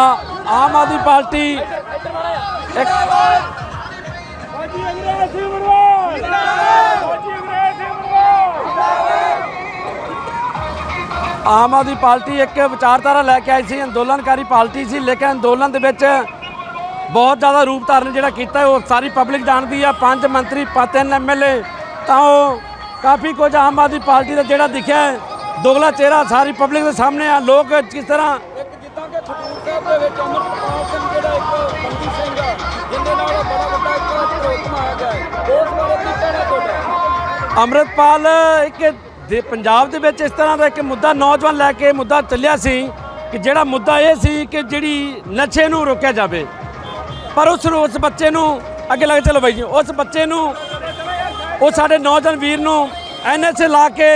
Aam Aadmi party ਇੱਕ Aam Aadmi party ਇੱਕ ਵਿਚਾਰਧਾਰਾ ਲੈ ਕੇ ਆਈ ਸੀ ਅੰਦੋਲਨਕਾਰੀ ਪਾਰਟੀ ਸੀ ਲੇਕਿਨ ਅੰਦੋਲਨ ਦੇ ਵਿੱਚ ਬਹੁਤ ਜ਼ਿਆਦਾ ਰੂਪ ਧਾਰਨ ਜਿਹੜਾ ਕੀਤਾ ਉਹ ਸਾਰੀ ਪਬਲਿਕ ਜਾਣਦੀ ਆ ਪੰਜ ਮੰਤਰੀ ਪ- ਤਿੰਨ ਐਮਐਲਏ ਤਾਂ ਉਹ ਕਾਫੀ ਕੁਝ ਆਮ ਆਦਮੀ ਪਾਰਟੀ ਦਾ ਜਿਹੜਾ ਦਿਖਿਆ ਹੈ, ਦੋਗਲਾ ਚਿਹਰਾ ਸਾਰੀ ਪਬਲਿਕ ਦੇ ਸਾਹਮਣੇ ਆ ਲੋਕ ਕਿਸ ਤਰ੍ਹਾਂ ਕਿ ਖਡੂਰ ਸਾਹਿਬ ਦੇ ਵਿੱਚ ਅਮਰਪਾਲ ਸਿੰਘ ਜਿਹੜਾ ਇੱਕ ਬੰਦੀ ਸਿੰਘ ਆ ਜਿੰਦੇ ਨਾਲ ਬੜਾ ਵੱਡਾ ਇੱਕ ਪ੍ਰੋਗਰਾਮ ਆਇਆ ਗਿਆ ਹੈ। ਉਸ ਬਾਰੇ ਕੀ ਕਹਿਣਾ ਤੁਹਾਡਾ? ਅੰਮ੍ਰਿਤਪਾਲ ਇੱਕ ਦੇ ਪੰਜਾਬ ਦੇ ਵਿੱਚ ਇਸ ਤਰ੍ਹਾਂ ਦਾ ਇੱਕ ਮੁੱਦਾ ਨੌਜਵਾਨ ਲੈ ਕੇ ਮੁੱਦਾ ਚੱਲਿਆ ਸੀ ਕਿ ਜਿਹੜਾ ਮੁੱਦਾ ਇਹ ਸੀ ਕਿ ਜਿਹੜੀ ਨਸ਼ੇ ਨੂੰ ਰੋਕਿਆ ਜਾਵੇ। ਪਰ ਉਸ ਨੂੰ, ਉਸ ਬੱਚੇ ਨੂੰ ਅੱਗੇ ਲੱਗ ਚਲੋ ਬਾਈ ਜੀ, ਉਸ ਬੱਚੇ ਨੂੰ, ਉਹ ਸਾਡੇ ਨੌਜਵਾਨ ਵੀਰ ਨੂੰ ਐਨਐਸਏ ਲਾ ਕੇ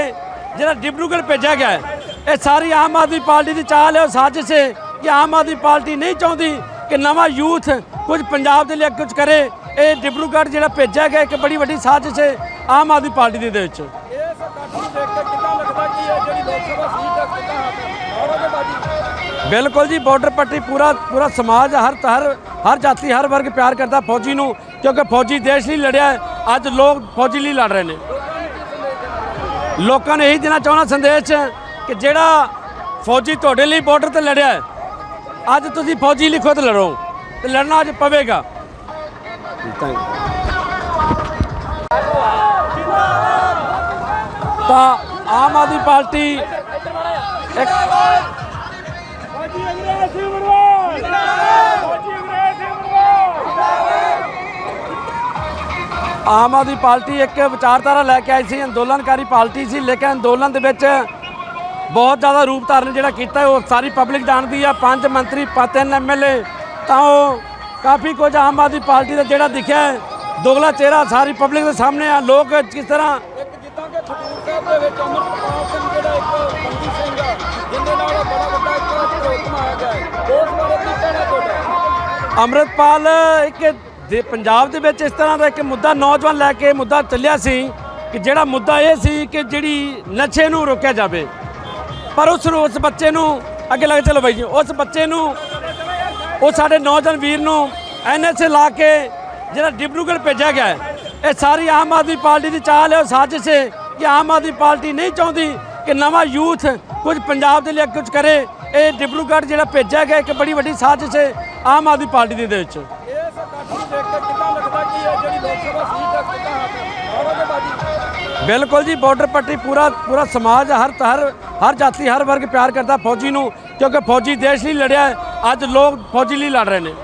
ਜਿਹੜਾ ਡਿਬਰੂਗੜ੍ਹ ਭੇਜਿਆ ਗਿਆ ਹੈ। ਇਹ ਸਾਰੀ ਆਮ ਆਦਮੀ ਪਾਰਟੀ ਦੀ ਚਾਲ ਹੈ ਉਹ ਸਾਜ਼ਿਸ਼ ਹੈ ਕਿ ਆਮ ਆਦਮੀ ਪਾਰਟੀ ਨਹੀਂ ਚਾਹੁੰਦੀ ਕਿ ਨਵਾਂ ਯੂਥ ਕੁਝ ਪੰਜਾਬ ਦੇ ਲਈ ਕੁਝ ਕਰੇ। ਇਹ ਡਿਬਰੂਗੜ੍ਹ ਜਿਹੜਾ ਭੇਜਿਆ ਗਿਆ ਇੱਕ ਬੜੀ ਵੱਡੀ ਸਾਜ਼ਿਸ਼ ਹੈ ਆਮ ਆਦਮੀ ਪਾਰਟੀ ਦੇ ਵਿੱਚ। ਇਸ ਇਕੱਠ ਨੂੰ ਦੇਖ ਕੇ ਕਿੱਦਾਂ ਲੱਗਦਾ ਕਿ ਇਹ ਜਿਹੜੀ ਲੋਕ ਸਭਾ ਸੀਟ ਹੈ ਕਿੱਦਾਂ ਹੱਥ ਔਰੰਗਜ਼ੇਬਾਜੀ ਬਿਲਕੁਲ ਜੀ ਬਾਰਡਰ ਪੱਟੀ ਪੂਰਾ ਪੂਰਾ ਸਮਾਜ ਹਰ ਹਰ ਹਰ ਜਾਤੀ ਹਰ ਵਰਗ ਪਿਆਰ ਕਰਦਾ ਫੌਜੀ ਨੂੰ ਕਿਉਂਕਿ ਫੌਜੀ ਦੇਸ਼ ਲਈ ਲੜਿਆ ਹੈ। ਅੱਜ ਲੋਕ ਫੌਜੀ ਲਈ ਲੜ ਰਹੇ ਨੇ। ਲੋਕਾਂ ਨੂੰ ਇਹੀ ਦੇਣਾ ਚਾਹੁੰਦਾ ਸੰਦੇਸ਼ ਕਿ ਜਿਹੜਾ ਫੌਜੀ ਤੁਹਾਡੇ ਲਈ ਬਾਰਡਰ ਤੇ ਲੜਿਆ ਅੱਜ ਤੁਸੀਂ ਫੌਜੀ ਲਈ ਖੁਦ ਲੜੋ, ਤੇ ਲੜਨਾ ਅੱਜ ਪਵੇਗਾ। ਤਾਂ ਆਮ ਆਦਮੀ ਪਾਰਟੀ ਇੱਕ ਆਮ ਆਦਮੀ ਪਾਰਟੀ ਇੱਕ ਵਿਚਾਰਧਾਰਾ ਲੈ ਕੇ ਆਈ ਸੀ, ਅੰਦੋਲਨਕਾਰੀ ਪਾਰਟੀ ਸੀ, ਲੇਕਿਨ ਅੰਦੋਲਨ ਦੇ ਵਿੱਚ ਬਹੁਤ ਜ਼ਿਆਦਾ ਰੂਪ ਧਾਰਨ ਜਿਹੜਾ ਕੀਤਾ ਉਹ ਸਾਰੀ ਪਬਲਿਕ ਜਾਣਦੀ ਆ ਪੰਜ ਮੰਤਰੀ ਪ- ਤਿੰਨ ਐਮਐਲਏ ਤਾਂ ਉਹ ਕਾਫੀ ਕੁਝ ਆਮ ਆਦਮੀ ਪਾਰਟੀ ਦਾ ਜਿਹੜਾ ਦਿਖਿਆ ਦੋਗਲਾ ਚਿਹਰਾ ਸਾਰੀ ਪਬਲਿਕ ਦੇ ਸਾਹਮਣੇ ਆ ਲੋਕ ਕਿਸ ਤਰ੍ਹਾਂ ਇੱਕ ਜਿੱਦਾਂ ਕਿ ਖਡੂਰ ਸਾਹਿਬ ਦੇ ਵਿੱਚ ਅਮਰਪਾਲ ਸਿੰਘ ਜਿਹੜਾ ਇੱਕ ਬੰਦੀ ਸਿੰਘ ਆ ਜਿੰਦੇ ਨਾਲ ਬੜਾ ਵੱਡਾ ਇੱਕ ਪ੍ਰੋਗਰਾਮ ਆਇਆ ਗਿਆ ਹੈ। ਉਸ ਬਾਰੇ ਕੀ ਕਹਿਣਾ ਤੁਹਾਡਾ? ਅੰਮ੍ਰਿਤਪਾਲ ਇੱਕ ਦੇ ਪੰਜਾਬ ਦੇ ਵਿੱਚ ਇਸ ਤਰ੍ਹਾਂ ਦਾ ਇੱਕ ਮੁੱਦਾ ਨੌਜਵਾਨ ਲੈ ਕੇ ਮੁੱਦਾ ਚੱਲਿਆ ਸੀ ਕਿ ਜਿਹੜਾ ਮੁੱਦਾ ਇਹ ਸੀ ਕਿ ਜਿਹੜੀ ਨਸ਼ੇ ਨੂੰ ਰੋਕਿਆ ਜਾਵੇ। ਪਰ ਉਸ ਨੂੰ, ਉਸ ਬੱਚੇ ਨੂੰ ਅੱਗੇ ਲੱਗ ਚਲੋ ਬਾਈ ਜੀ। ਉਸ ਬੱਚੇ ਨੂੰ, ਉਹ ਸਾਡੇ ਨੌਜਵਾਨ ਵੀਰ ਨੂੰ ਐਨਐਸਏ ਲਾ ਕੇ ਜਿਹੜਾ ਡਿਬਰੂਗੜ੍ਹ ਭੇਜਿਆ ਗਿਆ ਇਹ ਸਾਰੀ ਆਮ ਆਦਮੀ ਪਾਰਟੀ ਦੀ ਚਾਲ ਹੈ, ਉਹ ਸਾਜ਼ਿਸ਼ ਹੈ ਕਿ ਆਮ ਆਦਮੀ ਪਾਰਟੀ ਨਹੀਂ ਚਾਹੁੰਦੀ ਕਿ ਨਵਾਂ ਯੂਥ ਕੁਝ ਪੰਜਾਬ ਦੇ ਲਈ ਕੁਝ ਕਰੇ। ਇਹ ਡਿਬਰੂਗੜ੍ਹ ਜਿਹੜਾ ਭੇਜਿਆ ਗਿਆ, ਇੱਕ ਬੜੀ ਵੱਡੀ ਸਾਜ਼ਿਸ਼ ਹੈ ਆਮ ਆਦਮੀ ਪਾਰਟੀ ਦੇ ਵਿੱਚ ਇਸ ਇਕੱਠ ਨੂੰ ਦੇਖ ਕੇ ਕਿੱਦਾਂ ਲੱਗਦਾ ਕਿ ਇਹ ਜਿਹੜੀ ਲੋਕ ਸਭਾ ਸੀਟ ਹੈ ਕਿੱਦਾਂ ਹੱਥ ਔਰੰਗਜ਼ੇਬਾਜੀ ਬਿਲਕੁਲ ਜੀ ਬਾਰਡਰ ਪੱਟੀ ਪੂਰਾ ਪੂਰਾ ਸਮਾਜ ਹਰ ਹਰ ਹਰ ਜਾਤੀ, ਹਰ ਵਰਗ ਪਿਆਰ ਕਰਦਾ ਫੌਜੀ ਨੂੰ, ਕਿਉਂਕਿ ਫੌਜੀ ਦੇਸ਼ ਲਈ ਲੜਿਆ ਅੱਜ ਲੋਕ ਫੌਜੀ ਲਈ ਲੜ ਰਹੇ ਨੇ।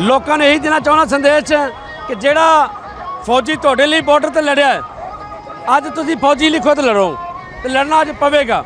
ਲੋਕਾਂ ਨੂੰ ਇਹੀ ਦੇਣਾ ਚਾਹੁੰਦਾ ਸੰਦੇਸ਼ ਕਿ ਜਿਹੜਾ ਫੌਜੀ ਤੁਹਾਡੇ ਲਈ ਬਾਰਡਰ ਤੇ ਲੜਿਆ ਅੱਜ ਤੁਸੀਂ ਫੌਜੀ ਲਈ ਖੁਦ ਲੜੋ, ਤੇ ਲੜਨਾ ਅੱਜ ਪਵੇਗਾ।